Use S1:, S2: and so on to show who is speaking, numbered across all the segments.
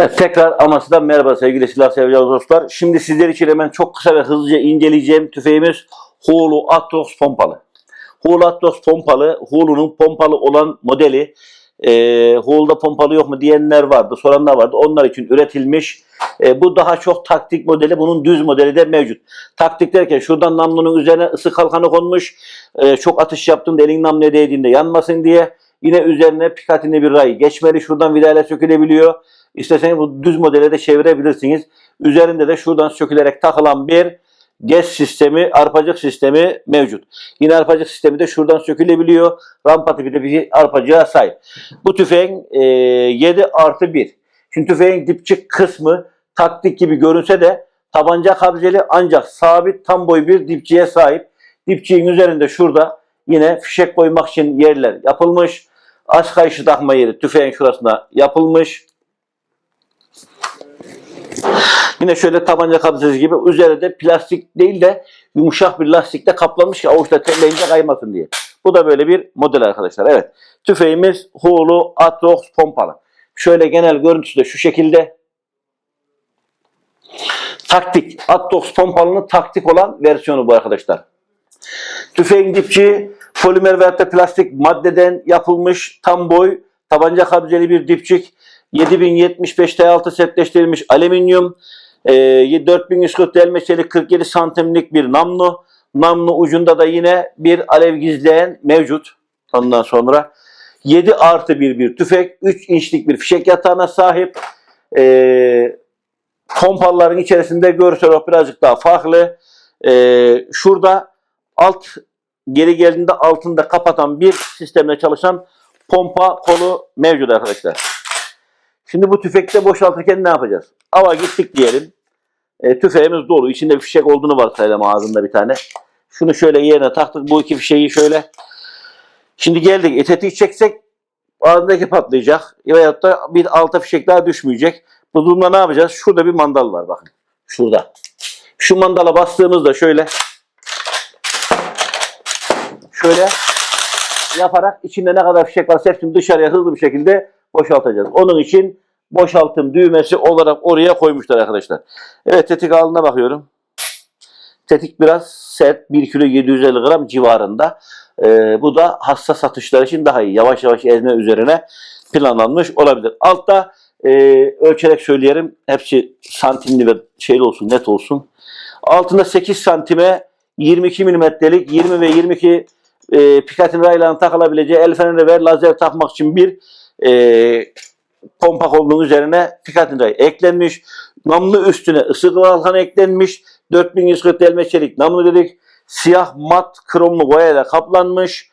S1: Evet, tekrar Amasya'dan merhaba sevgili silah sevgili dostlar. Şimdi sizler için hemen çok kısa ve hızlıca inceleyeceğim tüfeğimiz Hulu Atrox pompalı. Hulu Atrox pompalı, Hulu'nun pompalı olan modeli. E, Hulu'da pompalı yok mu diyenler vardı, soranlar vardı. Onlar için üretilmiş. E, bu daha çok taktik modeli, bunun düz modeli de mevcut. Taktik derken şuradan namlunun üzerine ısı kalkanı konmuş. E, çok atış yaptığında elin namluya değdiğinde yanmasın diye. Yine üzerine pikatini bir ray geçmeli. Şuradan vidayla sökülebiliyor. İsterseniz bu düz modele de çevirebilirsiniz. Üzerinde de şuradan sökülerek takılan bir GES sistemi, arpacık sistemi mevcut. Yine arpacık sistemi de şuradan sökülebiliyor. Rampa tipi de bir arpacığa sahip. Bu tüfeğin e, 7 artı 1. Şimdi tüfeğin dipçik kısmı taktik gibi görünse de tabanca kabzeli ancak sabit tam boy bir dipçiye sahip. Dipçiğin üzerinde şurada yine fişek koymak için yerler yapılmış. Aç kayışı takma yeri tüfeğin şurasına yapılmış. Yine şöyle tabanca kabzesi gibi üzerinde plastik değil de yumuşak bir lastikle kaplanmış ki avuçta telleyince kaymasın diye. Bu da böyle bir model arkadaşlar. Evet. Tüfeğimiz Hulu Atrox pompalı. Şöyle genel görüntüsü de şu şekilde. Taktik. Atrox pompalının taktik olan versiyonu bu arkadaşlar. Tüfeğin dipçiği polimer veyahut da plastik maddeden yapılmış tam boy tabanca kabzeli bir dipçik. 7075 T6 setleştirilmiş alüminyum. E, 4140 delme çelik 47 santimlik bir namlu. Namlu ucunda da yine bir alev gizleyen mevcut. Ondan sonra 7 artı 1 bir tüfek. 3 inçlik bir fişek yatağına sahip. E, pompaların içerisinde görsel birazcık daha farklı. E, şurada alt geri geldiğinde altında kapatan bir sistemle çalışan pompa kolu mevcut arkadaşlar. Şimdi bu tüfekte boşaltırken ne yapacağız? Ava gittik diyelim. E, tüfeğimiz dolu. İçinde bir fişek olduğunu varsayalım ağzında bir tane. Şunu şöyle yerine taktık. Bu iki fişeği şöyle. Şimdi geldik. E, tetiği çeksek ağzındaki patlayacak. Veyahut da bir alta fişek daha düşmeyecek. Bu durumda ne yapacağız? Şurada bir mandal var bakın. Şurada. Şu mandala bastığımızda şöyle şöyle yaparak içinde ne kadar fişek varsa hepsini dışarıya hızlı bir şekilde boşaltacağız. Onun için boşaltım düğmesi olarak oraya koymuşlar arkadaşlar. Evet tetik ağına bakıyorum. Tetik biraz sert 1 kilo 750 gram civarında. Ee, bu da hassas atışlar için daha iyi. Yavaş yavaş ezme üzerine planlanmış olabilir. Altta e, ölçerek söyleyelim. Hepsi santimli ve şeyli olsun net olsun. Altında 8 santime 22 milimetrelik 20 ve 22 e, Picatinny raylarının takılabileceği el feneri ve lazer takmak için bir e, pompa kolunun üzerine Picatinny eklenmiş. Namlu üstüne ısı kalkan eklenmiş. 4140 delme çelik namlu dedik. Siyah mat kromlu boyayla kaplanmış.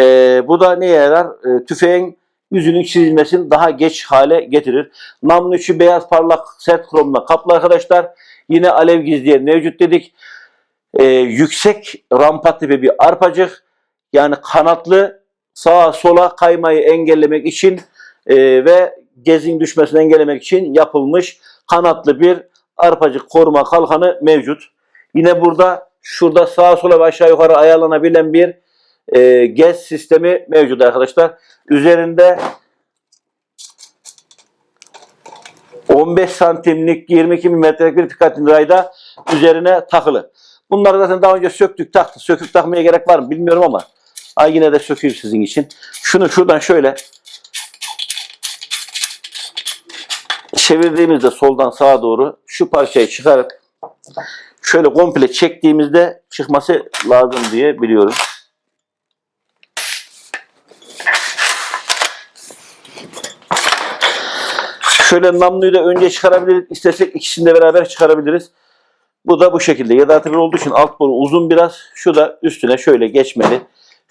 S1: E, bu da neye yarar? E, tüfeğin yüzünün çizilmesini daha geç hale getirir. Namlu içi beyaz parlak sert kromla kaplı arkadaşlar. Yine alev gizleyen mevcut dedik. E, yüksek rampa tipi bir arpacık. Yani kanatlı sağa sola kaymayı engellemek için e, ve gezin düşmesini engellemek için yapılmış kanatlı bir arpacık koruma kalkanı mevcut. Yine burada şurada sağa sola ve aşağı yukarı ayarlanabilen bir e, gez sistemi mevcut arkadaşlar. Üzerinde 15 santimlik 22 milimetrelik bir Picatinny rayda üzerine takılı. Bunları zaten daha önce söktük taktık. Söküp takmaya gerek var mı bilmiyorum ama ay yine de sökeyim sizin için. Şunu şuradan şöyle çevirdiğimizde soldan sağa doğru şu parçayı çıkarıp şöyle komple çektiğimizde çıkması lazım diye biliyorum. Şöyle namluyu da önce çıkarabiliriz. İstersek ikisini de beraber çıkarabiliriz. Bu da bu şekilde. 7 artı 1 olduğu için alt boru uzun biraz. Şu da üstüne şöyle geçmeli.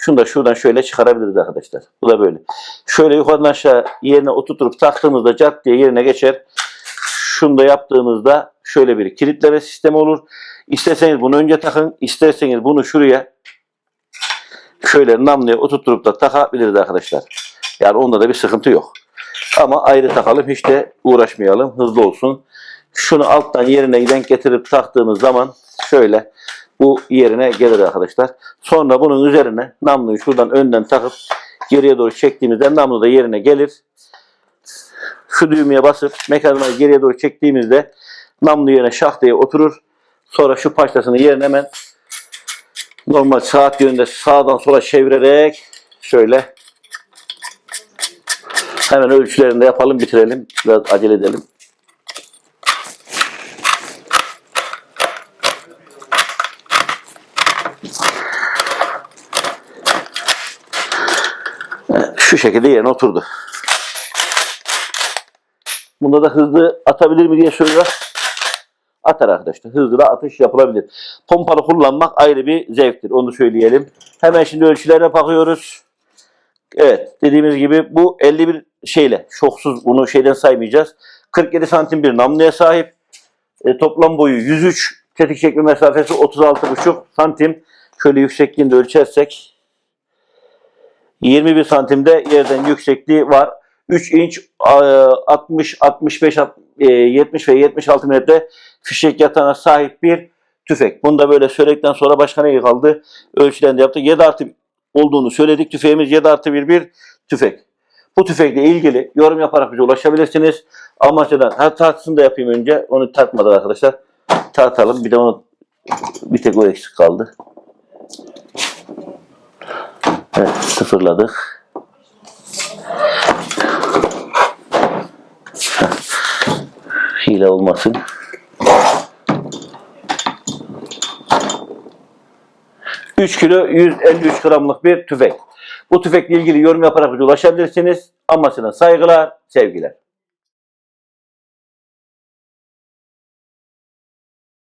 S1: Şunu da şuradan şöyle çıkarabiliriz arkadaşlar. Bu da böyle. Şöyle yukarıdan aşağı yerine oturtup taktığımızda cart diye yerine geçer. Şunu da yaptığımızda şöyle bir kilitleme sistemi olur. İsterseniz bunu önce takın. isterseniz bunu şuraya şöyle namluya oturtup da takabiliriz arkadaşlar. Yani onda da bir sıkıntı yok. Ama ayrı takalım. Hiç de uğraşmayalım. Hızlı olsun. Şunu alttan yerine denk getirip taktığımız zaman şöyle bu yerine gelir arkadaşlar. Sonra bunun üzerine namluyu şuradan önden takıp geriye doğru çektiğimizde namlu da yerine gelir. Şu düğmeye basıp mekanizmayı geriye doğru çektiğimizde namlu yerine şah diye oturur. Sonra şu paçtasını yerine hemen normal saat yönünde sağdan sola çevirerek şöyle hemen ölçülerini de yapalım bitirelim. Biraz acele edelim. Şu şekilde yerine oturdu. Bunda da hızlı atabilir mi diye soruyor. Atar arkadaşlar. Hızlı da atış yapılabilir. Pompalı kullanmak ayrı bir zevktir. Onu söyleyelim. Hemen şimdi ölçülere bakıyoruz. Evet. Dediğimiz gibi bu 51 şeyle. Şoksuz bunu şeyden saymayacağız. 47 santim bir namluya sahip. E, toplam boyu 103. Tetik çekme mesafesi 36,5 santim. Şöyle yüksekliğini de ölçersek 21 santimde yerden yüksekliği var. 3 inç e, 60, 65, e, 70 ve 76 metre fişek yatağına sahip bir tüfek. Bunu da böyle söyledikten sonra başka ne kaldı? Ölçülerini de yaptık. 7 artı olduğunu söyledik. Tüfeğimiz 7 artı 1 bir tüfek. Bu tüfekle ilgili yorum yaparak bize ulaşabilirsiniz. Amaçladan ha, tartısını da yapayım önce. Onu tartmadan arkadaşlar. Tartalım. Bir de onu bir tek o eksik kaldı. Evet, sıfırladık. Hile olmasın. Üç kilo 153 gramlık bir tüfek. Bu tüfekle ilgili yorum yaparak ulaşabilirsiniz. Amasına saygılar, sevgiler.